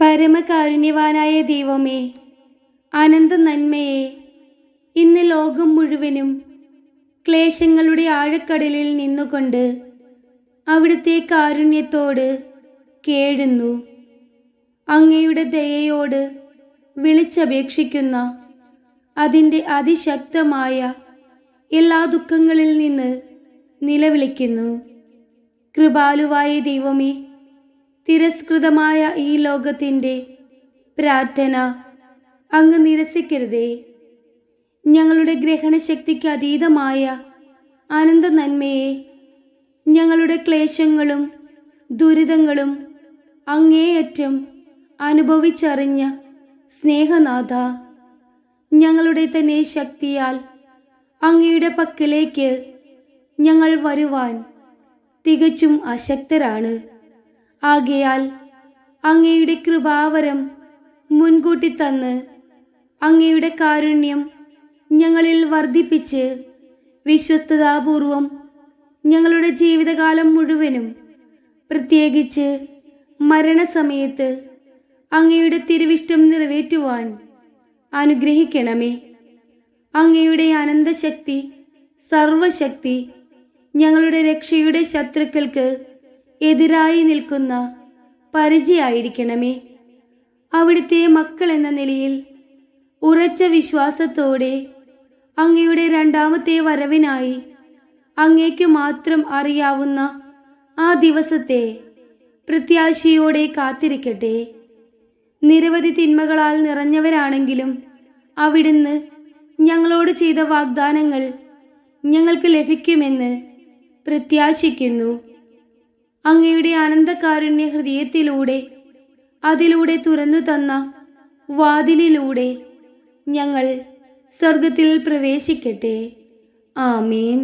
പരമകാരുണ്യവാനായ ദൈവമേ അനന്ത നന്മയെ ഇന്ന് ലോകം മുഴുവനും ക്ലേശങ്ങളുടെ ആഴക്കടലിൽ നിന്നുകൊണ്ട് അവിടുത്തെ കാരുണ്യത്തോട് കേഴുന്നു. അങ്ങയുടെ ദയയോട് വിളിച്ചപേക്ഷിക്കുന്ന അതിന്റെ അതിശക്തമായ എല്ലാ ദുഃഖങ്ങളിൽ നിന്ന് നിലവിളിക്കുന്നു. കൃപാലുവായ ദൈവമേ തിരസ്കൃതമായ ഈ ലോകത്തിന്റെ പ്രാർത്ഥന അങ്ങ് നിരസിക്കരുതേ. ഞങ്ങളുടെ ഗ്രഹണശക്തിക്ക് അതീതമായ അനന്ത നന്മയെ ഞങ്ങളുടെ ക്ലേശങ്ങളും ദുരിതങ്ങളും അങ്ങേയറ്റം അനുഭവിച്ചറിഞ്ഞ സ്നേഹനാഥ ഞങ്ങളുടെ തന്നെ ശക്തിയാൽ അങ്ങയുടെ പക്കലേക്ക് ഞങ്ങൾ വരുവാൻ തികച്ചും അശക്തരാണ്. ആകയാൽ അങ്ങയുടെ കൃപാവരം മുൻകൂട്ടി തന്ന് അങ്ങയുടെ കാരുണ്യം ഞങ്ങളിൽ വർദ്ധിപ്പിച്ച് വിശ്വസ്തതാപൂർവം ഞങ്ങളുടെ ജീവിതകാലം മുഴുവനും പ്രത്യേകിച്ച് മരണസമയത്ത് അങ്ങയുടെ തിരുവിഷ്ടം നിറവേറ്റുവാൻ അനുഗ്രഹിക്കണമേ. അങ്ങയുടെ അനന്തശക്തി സർവശക്തി ഞങ്ങളുടെ രക്ഷയുടെ ശത്രുക്കൾക്ക് എതിരായി നിൽക്കുന്ന പരിചയായിരിക്കണമേ. അവിടുത്തെ മക്കൾ എന്ന നിലയിൽ ഉറച്ച വിശ്വാസത്തോടെ അങ്ങയുടെ രണ്ടാമത്തെ വരവിനായി അങ്ങേക്ക് മാത്രം അറിയാവുന്ന ആ ദിവസത്തെ പ്രത്യാശയോടെ കാത്തിരിക്കട്ടെ. നിരവധി തിന്മകളാൽ നിറഞ്ഞവരാണെങ്കിലും അവിടുന്ന് ഞങ്ങളോട് ചെയ്ത വാഗ്ദാനങ്ങൾ ഞങ്ങൾക്ക് ലഭിക്കുമെന്ന് പ്രത്യാശിക്കുന്നു. അങ്ങയുടെ അനന്തകാരുണ്യ ഹൃദയത്തിലൂടെ അതിലൂടെ തുറന്നു തന്ന വാതിലിലൂടെ ഞങ്ങൾ സ്വർഗത്തിൽ പ്രവേശിക്കട്ടെ. ആമീൻ.